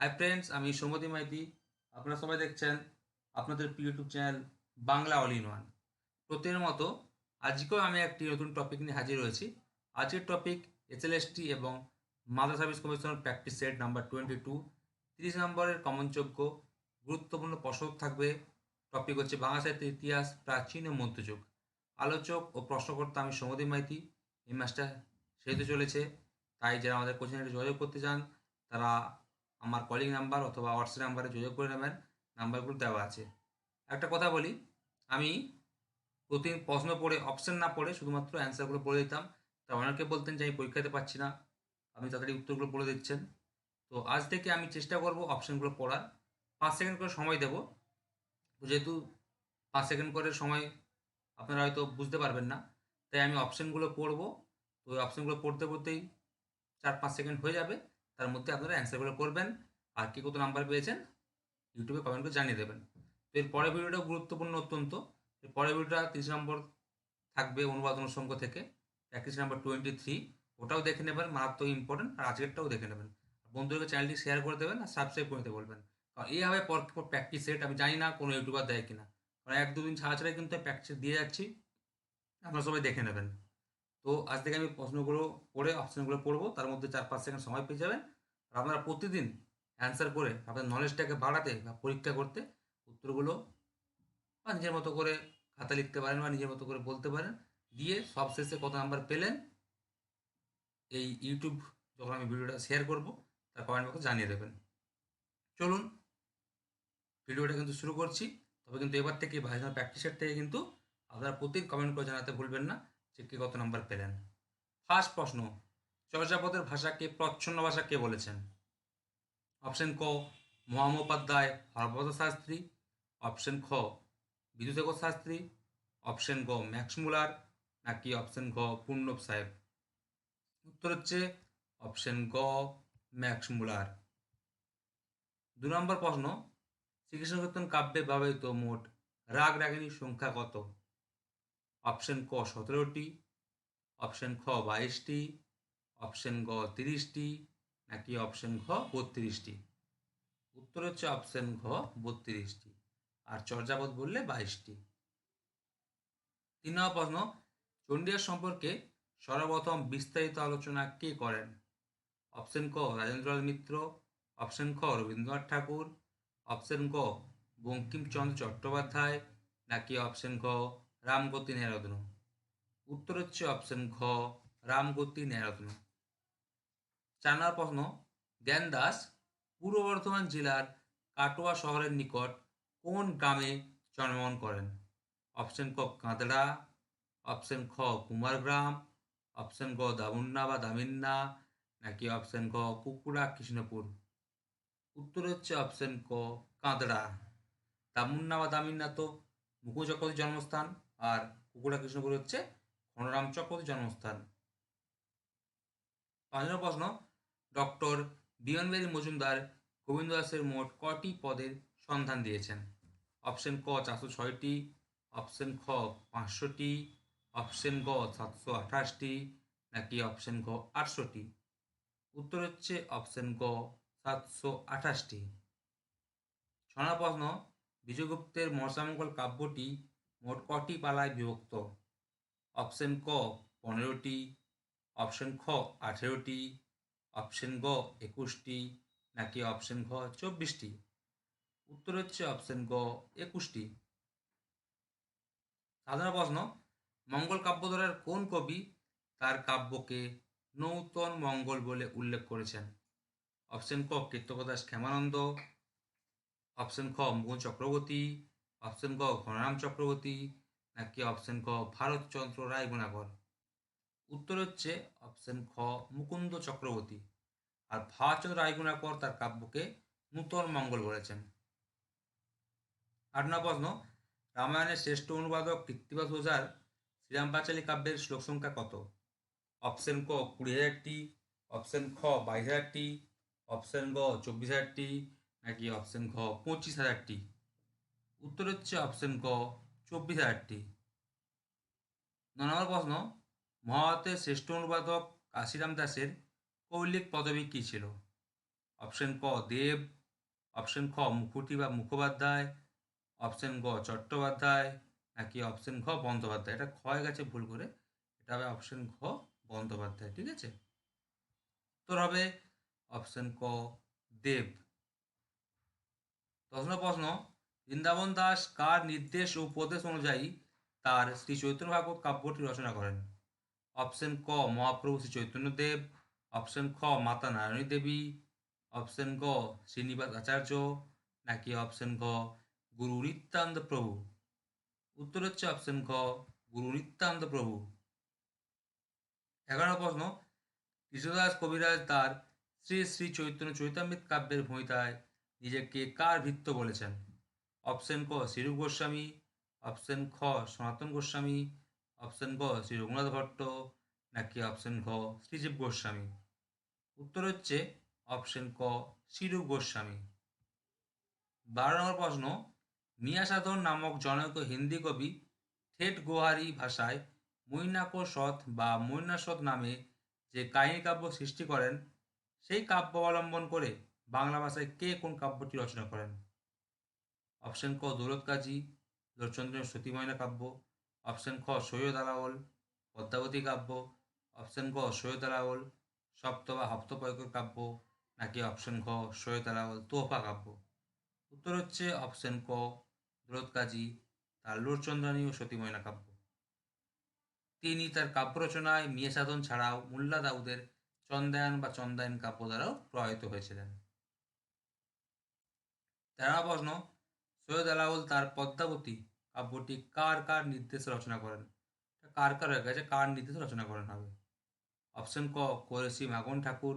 Hi friends আমি সৌমতি মাইতি। আপনারা সবাই দেখছেন আপনাদের প্রিয় YouTube channel Bangla all in one প্রতিদিনের মতো আজকেও আমি একটি নতুন টপিক নিয়ে হাজির হয়েছি। আজকের টপিক এসএলএসটি এবং মাদার সার্ভিস কমিশনের practice set number twenty two তিরিশ নম্বরের কমনযোগ্য গুরুত্বপূর্ণ প্রশ্ন থাকবে। টপিক হচ্ছে বাংলা সাহিত্যের ইতিহাস, প্রাচীন ও মধ্যযুগ আলোচক ও প্রশ্নকর্তা আমি সৌমতি মাইতি। এই ম্যাচটা সেরে চলেছে। তাই যারা আমাদের কোচিং যোগাযোগ করতে চান, তারা আমার কলিং নাম্বার অথবা হোয়াটসঅ্যাপ নাম্বারে যোগাযোগ করে নেবেন। নাম্বারগুলো দেওয়া আছে। একটা কথা বলি, আমি প্রতিদিন প্রশ্ন পড়ে অপশন না পড়ে শুধুমাত্র অ্যান্সারগুলো পড়ে দিতাম। তা অনেকে বলতেন যে, আমি পরীক্ষা দিতে পারছি না। আপনি তাড়াতাড়ি উত্তরগুলো পড়ে দিচ্ছেন। তো আজ থেকে আমি চেষ্টা করব অপশানগুলো পড়ার। পাঁচ সেকেন্ড করে সময় দেব। যেহেতু পাঁচ সেকেন্ড করে সময় আপনারা হয়তো বুঝতে পারবেন না, তাই আমি অপশনগুলো পড়ব। তো ওই অপশনগুলো পড়তে পড়তেই চার পাঁচ সেকেন্ড হয়ে যাবে। তার মধ্যে আপনারা অ্যান্সারগুলো করবেন আর কে কত নাম্বার পেয়েছেন ইউটিউবে কমেন্ট জানিয়ে দেবেন। তো এর পরের ভিডিওটাও গুরুত্বপূর্ণ অত্যন্ত। এর পরের ভিডিওটা তিরিশ নম্বর থাকবে অনুবাদ অনুসঙ্গ থেকে। প্র্যাকটিস নাম্বার টোয়েন্টি থ্রি ওটাও দেখে নেবেন, মারাত্মক ইম্পর্টেন্ট আর আজকেরটাও দেখে নেবেন। বন্ধুদেরকে চ্যানেলটি শেয়ার করে দেবেন আর সাবস্ক্রাইব করে বলবেন। কারণ এইভাবে পর প্র্যাকটিস সেট আমি জানি না কোনো ইউটিউবার দেয় কিনা। কারণ এক দুদিন ছাড়া ছাড়াই কিন্তু প্র্যাকটিস দিয়ে যাচ্ছি। আপনারা সবাই দেখে নেবেন। তো আজ থেকে আমি প্রশ্নগুলো পড়ে অপশনগুলো পড়ব, তার মধ্যে চার পাঁচ সেকেন্ড সময় পেয়ে যাবেন। আর আপনারা প্রতিদিন অ্যান্সার করে আপনার নলেজটাকে বাড়াতে বা পরীক্ষা করতে উত্তরগুলো বা নিজের মতো করে খাতা লিখতে পারেন বা নিজের মতো করে বলতে পারেন। দিয়ে সব শেষে কত নাম্বার পেলেন, এই ইউটিউব যখন আমি ভিডিওটা শেয়ার করব, তার কমেন্ট বক্সে জানিয়ে দেবেন। চলুন ভিডিওটা কিন্তু শুরু করছি। তবে কিন্তু এবার থেকে ভাইজান প্র্যাকটিসের থেকে কিন্তু আপনারা প্রতিদিন কমেন্ট করে জানাতে ভুলবেন না। যে কে কত নাম্বার পেলেন। ফার্স্ট প্রশ্ন, চর্যাপদের ভাষাকে প্রচ্ছন্ন ভাষা কে বলেছেন? অপশন ক, মহামোপাধ্যায় হরপদ শাস্ত্রী। অপশন খ বিদ্যুতেকর শাস্ত্রী। অপশন গ ম্যাক্সমুলার নাকি অপশন ঘ, পূর্ণব সাহেব? উত্তর হচ্ছে অপশন গ ম্যাক্সমুলার দু নম্বর প্রশ্ন শ্রীকৃষ্ণ কীর্তন কাব্যে ব্যবহৃত মোট রাগ রাগিনীর সংখ্যা কত? অপশন ক সতেরোটি, অপশন খ বাইশটি, অপশন গ তিরিশটি, নাকি অপশন ঘ বত্রিশটি? উত্তর হচ্ছে অপশন ঘ বত্রিশটি, আর চর্যাপদ বললে বাইশটি। তিন নম্বর প্রশ্ন, চণ্ডীদাস সম্পর্কে সর্বপ্রথম বিস্তারিত আলোচনা কে করেন? অপশন ক রাজেন্দ্রলাল মিত্র, অপশন খ রবীন্দ্রনাথ ঠাকুর, অপশন ক বঙ্কিমচন্দ্র চট্টোপাধ্যায়, নাকি অপশন খ রামগতি ন্যায়রত্ন উত্তর হচ্ছে অপশন ঘ, রামগতি ন্যায়রত্ন চার নম্বর প্রশ্ন জ্ঞান দাস পূর্ব বর্ধমান জেলার কাটোয়া শহরের নিকট কোন গ্রামে জন্মগ্রহণ করেন? অপশন ক, কাঁদড়া অপশন খ, কুমারগ্রাম অপশন গ, দামুন্না বা দামিন্না, নাকি অপশন গ কুকুড়া কৃষ্ণপুর? উত্তর হচ্ছে অপশন ক, কাঁদড়া। দামুন্না বা দামিন্না তো মুকুল জন্মস্থান। আর কুকুড়া কৃষ্ণপুর হচ্ছে ঘনরাম চক্রবর্তীর জন্মস্থান। পাঁচ নম্বর প্রশ্ন, ডক্টর বিয়নবেরি মজুমদার গোবিন্দ দাসের মোট কটি পদের সন্ধান দিয়েছেন? অপশন ক, চারশো ছয়টি, অপশন খ, পাঁচশোটি, অপশন গ, সাতশো আঠাশটি, নাকি অপশন গ, আটশোটি? উত্তর হচ্ছে অপশন গ, সাতশো আঠাশটি। ছনা প্রশ্ন, বিজয়গুপ্তের মর্ষামঙ্গল কাব্যটি মোট কটি পালায় বিভক্ত? অপশন ক, পনেরোটি। অপশন খ, আঠেরোটি। অপশন গ, একুশটি। নাকি অপশন ঘ, চব্বিশটি? উত্তর হচ্ছে অপশন গ, একুশটি। সাধারণ প্রশ্ন, মঙ্গল কাব্যধারার কোন কবি তার কাব্যকে নৌতন মঙ্গল বলে উল্লেখ করেছেন? অপশন ক, কীর্তকদাস ক্ষেমানন্দ। অপশন খ, মুকুন্দ চক্রবর্তী। অপশন ক, ঘনরাম চক্রবর্তী, নাকি অপশন খ ভারতচন্দ্র রায় গুণাকর উত্তর হচ্ছে অপশন খ, মুকুন্দ চক্রবর্তী। আর ভারতচন্দ্র রায় গুণাকর তার কাব্যকে নূতন মঙ্গল বলেছেন আট নম্বর প্রশ্ন। রামায়ণের শ্রেষ্ঠ অনুবাদক কৃত্তিবাস ওঝার শ্রীরাম পাঁচালী কাব্যের শ্লোক সংখ্যা কত? অপশন ক, কুড়ি হাজারটি অপশন খ, বাইশ হাজারটি অপশন গ, চব্বিশ হাজারটি নাকি অপশন ঘ পঁচিশ হাজারটি উত্তর হচ্ছে অপশন ক, চব্বিশ হাজারটি। ন নম্বর প্রশ্ন, মহাভারতের শ্রেষ্ঠ অনুবাদক কাশিরাম দাসের কৌলিক পদবী কী ছিল? অপশন ক, দেব অপশন খ মুখুটি বা মুখোপাধ্যায় অপশন গ, চট্টোপাধ্যায়, নাকি অপশন ঘ বন্দ্যোপাধ্যায়? এটা ক্ষয় গেছে ভুল করে এটা হবে অপশন ঘ বন্দ্যোপাধ্যায়, ঠিক আছে? উত্তর হবে অপশন ক, দেব। দশ নম্বর প্রশ্ন বৃন্দাবন দাস কার নির্দেশ ও উপদেশ অনুযায়ী তার শ্রী চৈতন্য ভাগবত কাব্যটি রচনা করেন? অপশন ক, মহাপ্রভু শ্রী চৈতন্যদেব, অপশন খ, মাতা নারায়ণী দেবী, অপশন গ, শ্রীনিবাস আচার্য, নাকি অপশন ঘ গুরু নিত্যানন্দ প্রভু? উত্তর হচ্ছে অপশন খ গুরু নিত্যানন্দ প্রভু। এগারো প্রশ্ন, কৃষ্ণদাস কবিরাজ তার শ্রী শ্রী চৈতন্য চৈতামৃত কাব্যের ভূমিতায় নিজেকে কার ভিত্ত বলেছেন? অপশন ক শ্রীরূপ গোস্বামী, অপশন খ সনাতন গোস্বামী, অপশন গ শ্রী রঘুনাথ ভট্ট, নাকি অপশন ঘ শ্রীজীব গোস্বামী? উত্তর হচ্ছে অপশন ক শ্রীরূপ গোস্বামী। বারো নম্বর প্রশ্ন মিয়া সাধন নামক জনৈক হিন্দি কবি ঠেট গোহারি ভাষায় মৈনাকো সৎ বা মৈনাসৎ নামে যে কাহিনী কাব্য সৃষ্টি করেন, সেই কাব্য অবলম্বন করে বাংলা ভাষায় কে কোন কাব্যটি রচনা করেন? অপশন ক, দৌলত কাজী লোকচন্দ্রের সতীময়না কাব্য, অপশন খ, সৈয়দ আলাওল পদ্মাবতী কাব্য, অপশন ক সৈয়দ আলাওল সপ্ত বা হপ্তপয়কর কাব্য, নাকি অপশন ঘ, সৈয়দ আলাওল তোহফা কাব্য? উত্তর হচ্ছে অপশন ক, দৌলত কাজী, তার লোরচন্দ্রানী ও সতীময়না কাব্য। তিনি তার কাব্য রচনায় মিয়া সাধন ছাড়াও মোল্লা দাউদের চন্দায়ন বা চন্দায়ন কাব্য দ্বারাও প্রভাবিত হয়েছিলেন। তেরো প্রশ্ন সৈয়দ আলাউল তার পদ্মাবতী কাব্যটি কার কার নির্দেশে রচনা করেন? কার কার হয়ে গেছে? কার নির্দেশে রচনা করেন হবে অপশন ক, কোরেশি মাগন ঠাকুর।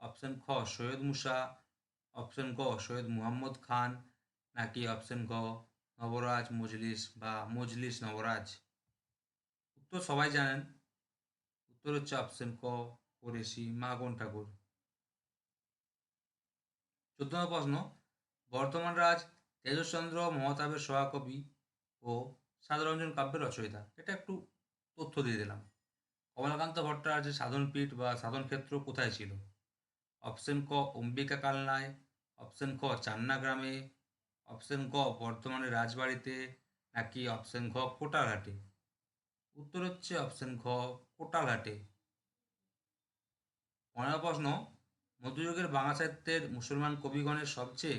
অপশন খ, সৈয়দ মুসা। অপশন ক সৈয়দ মুহাম্মদ খান। নাকি অপশন গ, নবরাজ মজলিস বা মজলিস নবরাজ? উত্তর সবাই জানেন। উত্তর হচ্ছে অপশন ক, কোরেশি মাগন ঠাকুর। চোদ্দ প্রশ্ন, বর্তমান রাজ তেজশ্চন্দ্র মহতাবের সহাকবি ও সাধারঞ্জন কাব্যের রচয়িতা। এটা একটু তথ্য দিয়ে দিলাম। কমলাকান্ত ভট্টাচার্যের সাধনপীঠ বা সাধন ক্ষেত্র কোথায় ছিল? অপশন ক, অম্বিকা কালনায়, অপশন খ চান্না গ্রামে, অপশন ক বর্তমানের রাজবাড়িতে, নাকি অপশন ঘ কোটালহাটে উত্তর হচ্ছে অপশন ঘ কোটালহাটে পনেরো প্রশ্ন, মধ্যযুগের বাংলা সাহিত্যের মুসলমান কবিগণের সবচেয়ে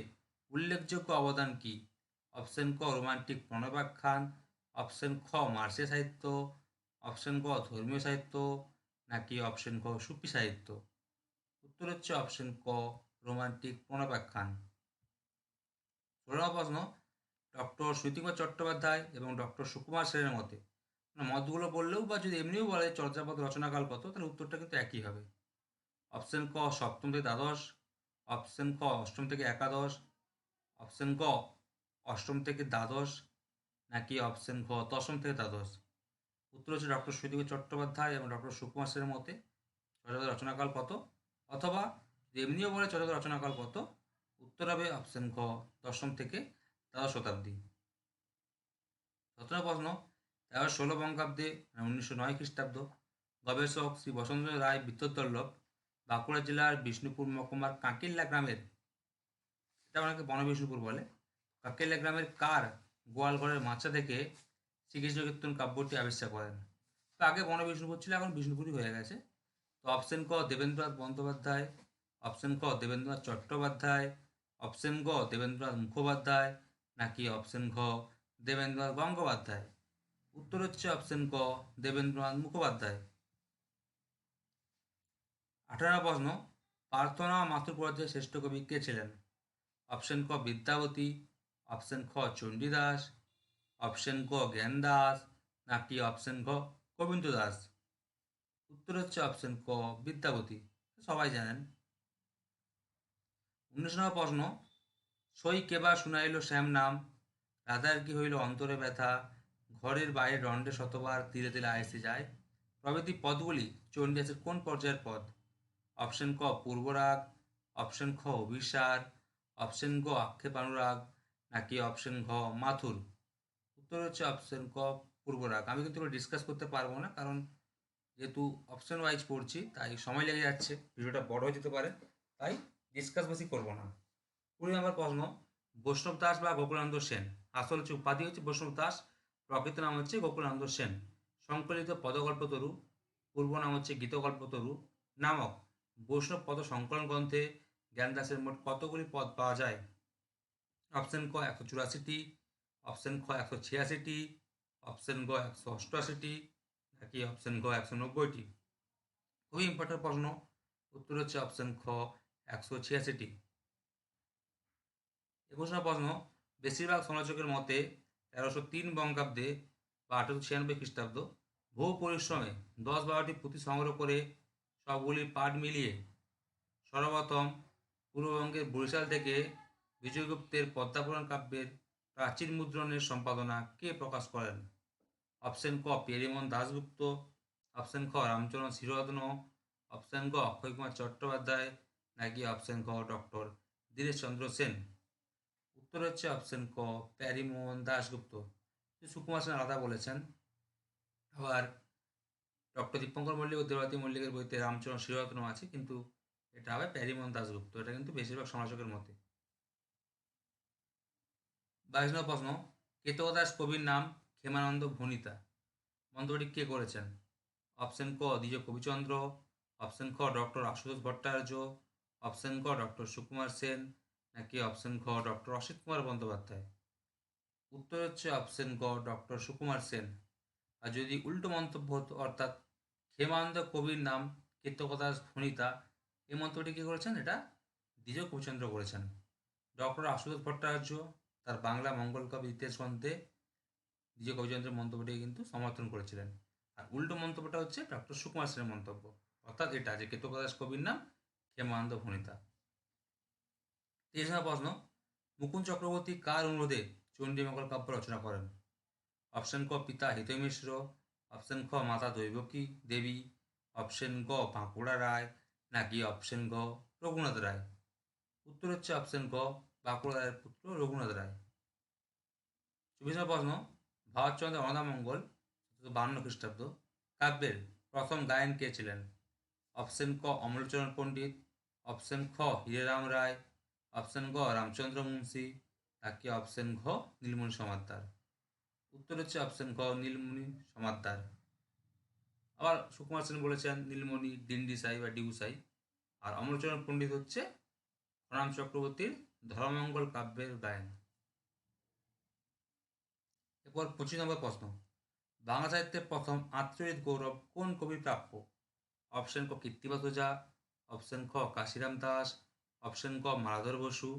উল্লেখযোগ্য অবদান কি? অপশন ক, রোমান্টিক প্রণবাখ্যান অপশন খ, মার্সে সাহিত্য। অপশন ক, ধর্মীয় সাহিত্য। নাকি অপশন ক, সুফি সাহিত্য? উত্তর হচ্ছে অপশন ক, রোমান্টিক প্রণবাখ্যান ষোলো প্রশ্ন, ডক্টর সুতিকুমার চট্টোপাধ্যায় এবং ডক্টর সুকুমার সেনের মতে মতগুলো বললেও বা যদি এমনিও বলে চর্যাপদ রচনাকাল কত, তাহলে উত্তরটা কিন্তু একই হবে। অপশন ক, সপ্তম থেকে দ্বাদশ। অপশন ক, অষ্টম থেকে একাদশ। অপশন ক, অষ্টম থেকে দ্বাদশ নাকি অপশন ঘ, দশম থেকে দ্বাদশ? উত্তর হচ্ছে ডক্টর সুদীপ চট্টোপাধ্যায় এবং ডক্টর সুকুমার সেনের মতে চর্যাপদ রচনাকাল কত? অথবা এমনিও বলে চর্যাপদ রচনাকাল কত? উত্তর হবে অপশন ঘ, দশম থেকে দ্বাদশ শতাব্দী। সতেরো প্রশ্ন, তেরো ষোলো বঙ্গাব্দে মানে উনিশশো নয় খ্রিস্টাব্দ, গবেষক শ্রী বসন্ত রায় বিদ্যুৎদল্লভ বাঁকুড়া জেলার বিষ্ণুপুর মহকুমার কাঁকিল্লা গ্রামের এটা অনেকে বনবিষ্ণুপুর বলে। কাঁকিল্লা গ্রামের কার গোয়ালঘরের মাছা থেকে শ্রীকৃষ্ণ কীর্তন কাব্যটি আবিষ্কার করেন। তো আগে বনবিষ্ণুপুর ছিল, এখন বিষ্ণুপুরই হয়ে গেছে। তো অপশন ক, দেবেন্দ্রনাথ বন্দ্যোপাধ্যায়। অপশন ক, দেবেন্দ্রনাথ চট্টোপাধ্যায়। অপশন গ, দেবেন্দ্রনাথ মুখোপাধ্যায়। নাকি অপশন ঘ, দেবেন্দ্রনাথ গঙ্গোপাধ্যায়। উত্তর হচ্ছে অপশন ক, দেবেন্দ্রনাথ মুখোপাধ্যায়। আঠারো প্রশ্ন, প্রার্থনা মাথুর শ্রেষ্ঠ কবি কে ছিলেন? অপশন ক বিদ্যাবতী অপশন খ চণ্ডীদাস অপশন ক জ্ঞান দাস নাকি অপশন ঘ গোবিন্দ দাস উত্তর হচ্ছে অপশন ক বিদ্যাবতী। সবাই জানেন। উনিশ নম্বর প্রশ্ন, সই কেবা শুনাইল শ্যাম নাম? রাধার কি হইল অন্তরে ব্যথা? ঘরের বাইরে দণ্ডে শতবার তিলে তিলে আইসে যায়? প্রভৃতি পদগুলি চণ্ডীদাসের কোন পর্যায়ের পদ? অপশন ক পূর্বরাগ অপশন খ অভিসার অপশন গ আক্ষেপ অনুরাগ নাকি অপশন ঘ মাথুর উত্তর হচ্ছে অপশন ক পূর্বরাগ আমি কিন্তু ডিসকাস করতে পারব না, কারণ যেহেতু অপশন ওয়াইজ পড়ছি, তাই সময় লেগে যাচ্ছে, ভিডিওটা বড় হয়ে যেতে পারে, তাই ডিসকাস বেশি করব না। কুড়ি নম্বর প্রশ্ন, বৈষ্ণব দাস বা গোকুলানন্দ সেন? আসল হচ্ছে উপাধি হচ্ছে বৈষ্ণব দাস, প্রকৃত নাম হচ্ছে গোকুলানন্দ সেন। সংকলিত পদগল্পতরু পূর্ব নাম হচ্ছে গীতগল্পতরু নামক বৈষ্ণব পদ সংকলন গ্রন্থে জ্ঞানদাসের মোট কতগুলি পদ পাওয়া যায়? অপশন ক একশো চুরাশিটি, অপশন খ একশো ছিয়াশিটি, অপশন গ একশো অষ্টআশিটি, নাকি অপশন গ একশো নব্বইটি? খুবই ইম্পর্টেন্ট প্রশ্ন। উত্তর হচ্ছে অপশন খ একশো ছিয়াশিটি। একুশ প্রশ্ন, বেশিরভাগ সমালোচকের মতে তেরোশো তিন বঙ্গাব্দে বা আঠারোশো ছিয়ানব্বই খ্রিস্টাব্দ বহু পরিশ্রমে দশ বারোটি পুঁথি সংগ্রহ করে সবগুলির পাঠ মিলিয়ে সর্বপ্রথম পূর্ববঙ্গের বরিশাল থেকে বিজয়গুপ্তের পদ্মাপুরাণ কাব্যের প্রাচীন মুদ্রণের সম্পাদনা কে প্রকাশ করেন? অপশন ক পেরিমন দাশগুপ্ত। অপশন খ, রামচরণ শিরোদ্ন অপশন গ, অক্ষয় কুমার চট্টোপাধ্যায়। নাকি অপশন খ ডক্টর দীনেশ চন্দ্র সেন? উত্তর হচ্ছে অপশন ক প্যারিমোহন দাশগুপ্ত। সুকুমার সেন আলাদা বলেছেন। আবার ডক্টর দীপঙ্কর মল্লিক ও দেবরাতী মল্লিকের বইতে রামচরণ শিররত্ন আছে, কিন্তু এটা হবে প্যারিমোহন দাশগুপ্ত এটা কিন্তু বেশিরভাগ সমালোচকের মতে। বাইশ নম্বর প্রশ্ন কেতদাস কবির নাম ক্ষেমানন্দ ভনিতা। মন্তব্যটি কে করেছেন? অপশন ক, দ্বিজ কবিচন্দ্র, অপশন খ, ডক্টর আশুতোষ ভট্টাচার্য, অপশন ক, ডক্টর সুকুমার সেন, নাকি অপশন খ ডক্টর অসিত কুমার বন্দ্যোপাধ্যায়? উত্তর হচ্ছে অপশন ক ডক্টর সুকুমার সেন। আর যদি উল্টো মন্তব্য হতো, অর্থাৎ ক্ষেমানন্দ কবির নাম কীর্তকদাস ভণিতা এই মন্তব্যটি কী করেছেন? এটা দ্বিজ কবিচন্দ্র করেছেন। ডক্টর আশুতোষ ভট্টাচার্য, তার বাংলা মঙ্গল কবি ইতিহাস গ্রন্থে দ্বিজ কবিচন্দ্রের মন্তব্যটি কিন্তু সমর্থন করেছিলেন। আর উল্টো মন্তব্যটা হচ্ছে ডক্টর সুকুমার সেনের মন্তব্য। অর্থাৎ এটা যে কীর্তকদাস কবির নাম ক্ষেমানন্দ ভণিতা তেইশ প্রশ্ন, মুকুন্দ চক্রবর্তী কার অনুরোধে চণ্ডীমঙ্গল কাব্য রচনা করেন? অপশন ক, পিতা হিতৈ মিশ্র অপশন খ, মাতা দৈবকী দেবী, অপশন গ, বাঁকুড়া রায় নাকি অপশন গ, রঘুনাথ রায়? উত্তর হচ্ছে অপশন গ বাঁকুড়া রায়ের পুত্র রঘুনাথ রায়। চব্বিশ প্রশ্ন ভারতচন্দ্র অনাদামঙ্গল বান্ন খ্রিস্টাব্দ, কাব্যের প্রথম গায়ন কে ছিলেন? অপশন ক অমলচরণ পণ্ডিত অপশন খ, হীরেরাম রায় অপশন গ, রামচন্দ্র মুন্সি, নাকি অপশন ঘ, নীলমণি সমাদ্দার? উত্তর হচ্ছে অপশন ঘ, নীলমণি সমাদ্দার। আবার সুকুমার সেন বলেছেন, নীলমণি ডিন্ডিসাই বা ডিউসাই আর অমরচরণ পণ্ডিত হচ্ছে রাম চক্রবর্তীর ধর্মমঙ্গল কাব্যের গায়ন। এরপর পঁচিশ নম্বর প্রশ্ন। বাংলা সাহিত্যের প্রথম আত্মরিত গৌরব কোন কবি প্রাপ্য? অপশন ক কীর্তিবাস ওঝা, অপশন খ কাশিরাম দাস, অপশন ক মালাধর বসু,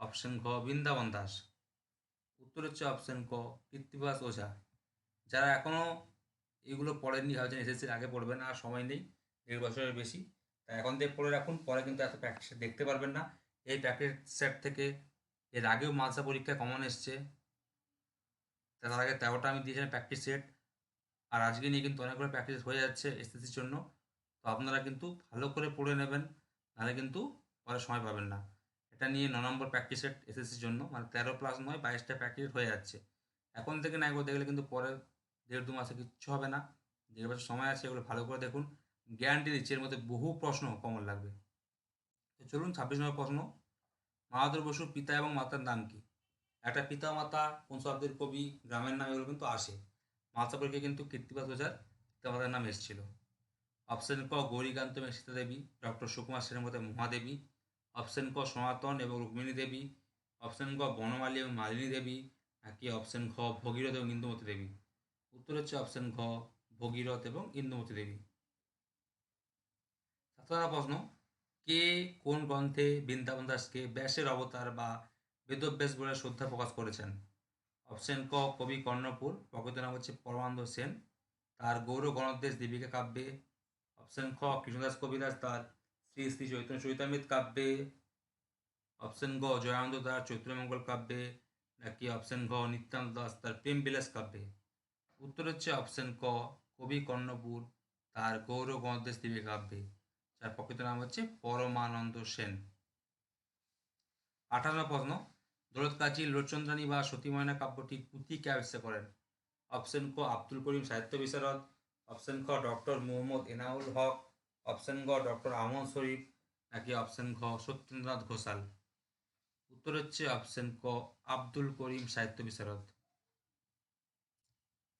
অপশন খ বৃন্দাবন দাস। উত্তর হচ্ছে অপশন ক কীর্তিবাস ওঝা। যারা এখনও এগুলো পড়েননি, ভাবছেন এসএসসির আগে পড়বেন আর সময় নেই, দেড় বছরের বেশি। তা এখন থেকে পড়ে রাখুন, পরে কিন্তু এত প্র্যাকটিস দেখতে পারবেন না। এই প্র্যাকটিস সেট থেকে এর আগেও মালসা পরীক্ষা কমন এসছে। তার আগে তেরোটা আমি দিয়েছিলাম প্র্যাকটিস সেট আর আজকে নিয়ে কিন্তু অনেকগুলো প্র্যাকটিস হয়ে যাচ্ছে এসএসসির জন্য। তো আপনারা কিন্তু ভালো করে পড়ে নেবেন, নাহলে কিন্তু পরে সময় পাবেন না। এটা নিয়ে ন নম্বর প্র্যাকটিস সেট এসএসসির জন্য মানে তেরো প্লাস নয়, বাইশটা প্র্যাকটিস হয়ে যাচ্ছে। এখন থেকে না এগুলো দেখলে কিন্তু পরে দেড় দু মাসে কিচ্ছু হবে না। দেড় বছর সময় আছে, এগুলো ভালো করে দেখুন। গ্যারান্টি দিচ্ছি, এর মধ্যে বহু প্রশ্ন কমন লাগবে। তো চলুন, ছাব্বিশ নম্বর প্রশ্ন। মাহাদুর বসুর পিতা এবং মাতার নাম কি? একটা পিতা মাতা, কোন শব্দের কবি, গ্রামের নাম, এগুলো কিন্তু আসে। মাতা পরীক্ষায় কিন্তু কীর্তিবাস ওঝার পিতা মাতার নাম এসেছিল। অপশন ক, গৌরীকান্ত এবং সীতা দেবী। ডক্টর সুকুমার সেনের মধ্যে মহাদেবী। অপশন ক, সনাতন এবং রুক্মিণী দেবী। অপশন ক, বনমালী এবং মালিনী দেবী। নাকি অপশন ঘ ভগীরথ এবং ইন্দুমতী দেবী। উত্তর হচ্ছে অপশন ঘ, ভগীরথ এবং ইন্দুমতী দেবী। সাতটা প্রশ্ন, কে কোন গ্রন্থে বৃন্দাবন দাসকে ব্যাসের অবতার বা বেদব্যাস বলে শ্রদ্ধা প্রকাশ করেছেন? অপশন ক, কবি কর্ণপুর, প্রকৃত নাম হচ্ছে পরমানন্দ সেন, তার গৌর গণদেশ দীপিকা কাব্যে। অপশন খ, কৃষ্ণদাস কবিদাস, তার শ্রী শ্রী চৈতন্য চৈতামৃত কাব্যে। অপশন গ, জয়ানন্দ দাস চৈত্রমঙ্গল কাব্যে, নাকি অপশন ঘ, নিত্যানন্দ দাস, তার প্রেম বিলাস কাব্যে? উত্তর হচ্ছে অপশন ক, কবি কর্ণপুর, তার গৌর গণদেশ দীপিকা কাব্যে যার প্রকৃত নাম হচ্ছে পরমানন্দ সেন। আঠারো প্রশ্ন, দৌলত কাজী লোচন্দ্রানী বা সতীময়না কাব্যটি পুঁথি কে আবিষ্কার করেন। অপশন ক, আব্দুল করিম সাহিত্য বিশারদ অপশন খ ডক্টর মোহাম্মদ এনাউল হক অপশন গ ডক্টর আহমদ শরীফ, নাকি অপশন ঘ সত্যেন্দ্রনাথ ঘোষাল? উত্তর হচ্ছে অপশন ক, আব্দুল করিম সাহিত্য বিশারদ।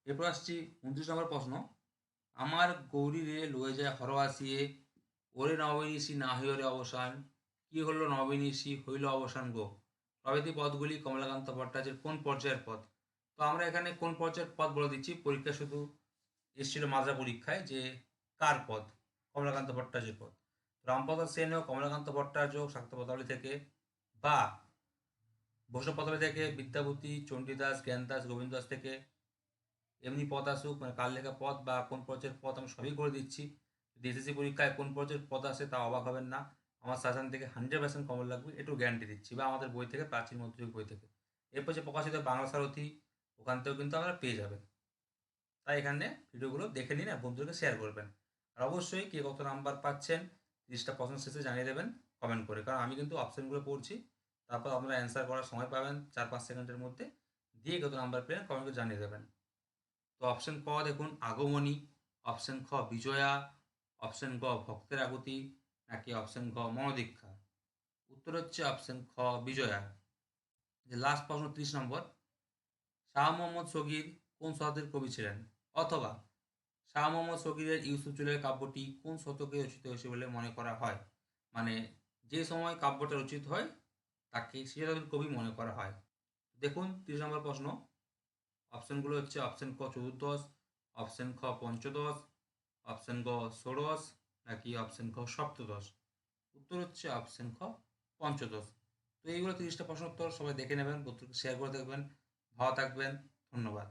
এরপর আসছি উনত্রিশ নম্বর প্রশ্ন। আমার গৌরী রে লয়ে যায় হর আসিয়ে ওরে নবনীষি না হইরে অবসান, কি হলো নবনীষি হইল অবসান গো? প্রভৃতি পদগুলি কমলাকান্ত ভট্টাচার্যের কোন পর্যায়ের পদ? তো আমরা এখানে কোন পর্যায়ের পদ বলে দিচ্ছি? পরীক্ষা শুধু এসেছিল মাজা পরীক্ষায় যে কার পদ? কমলাকান্ত ভট্টাচার্যের পদ। রামপ্রসাদ সেন ও কমলাকান্ত ভট্টাচার্য শাক্ত পদাবলী থেকে বা বৈষ্ণব পদাবলী থেকে বিদ্যাপতি চণ্ডীদাস, জ্ঞানদাস গোবিন্দ দাস থেকে এমনি পথ আসুক মানে কার লেখা পথ বা কোন পর্যায়ের পথ আমি সবই করে দিচ্ছি। এসএসসি পরীক্ষায় কোন পর্যায়ের পথ আসে তা অবাক হবেন না। আমার শাসন থেকে হান্ড্রেড পার্সেন্ট কমন লাগবে একটু গ্যারান্টি দিচ্ছি, বা আমাদের বই থেকে, প্রাচীন মধ্যযুগ বই থেকে। এরপর যে প্রকাশিত বাংলা সারথি, ওখান থেকেও কিন্তু আপনারা পেয়ে যাবেন। তাই এখানে ভিডিওগুলো দেখে নিন আর বন্ধুদেরকে শেয়ার করবেন। আর অবশ্যই কে কত নাম্বার পাচ্ছেন তিরিশটা প্রশ্ন শেষে জানিয়ে দেবেন কমেন্ট করে। কারণ আমি কিন্তু অপশানগুলো পড়ছি, তারপর আপনারা অ্যান্সার করার সময় পাবেন, চার পাঁচ সেকেন্ডের মধ্যে, দিয়ে কত নাম্বার পেলেন কমেন্ট করে জানিয়ে দেবেন। তো অপশন ক দেখুন আগমনী অপশন খ বিজয়া অপশন গ ভক্তের আকুতি নাকি অপশন ঘ মনোদীক্ষা। উত্তর হচ্ছে অপশন খ বিজয়া। লাস্ট প্রশ্ন ত্রিশ নম্বর, শাহ মোহাম্মদ সগির কোন শতাব্দীর কবি ছিলেন? অথবা শাহ মোহাম্মদ সগিরের ইউসুফজুলের কাব্যটি কোন শতকে রচিত হয়েছে বলে মনে করা হয়? মানে যে সময় কাব্যটা রচিত হয়, তাকে সে কবি মনে করা হয়। দেখুন তিরিশ নম্বর প্রশ্ন। অপশনগুলো হচ্ছে অপশান ক চতুর্দশ, অপশান খ পঞ্চদশ, অপশান গ ষোড়শ, নাকি অপশান খ সপ্তদশ। উত্তর হচ্ছে অপশান খ পঞ্চদশ। তো এইগুলো তিরিশটা প্রশ্ন উত্তর সবাই দেখে নেবেন বন্ধুকে শেয়ার করে দেখবেন। ভালো থাকবেন, ধন্যবাদ।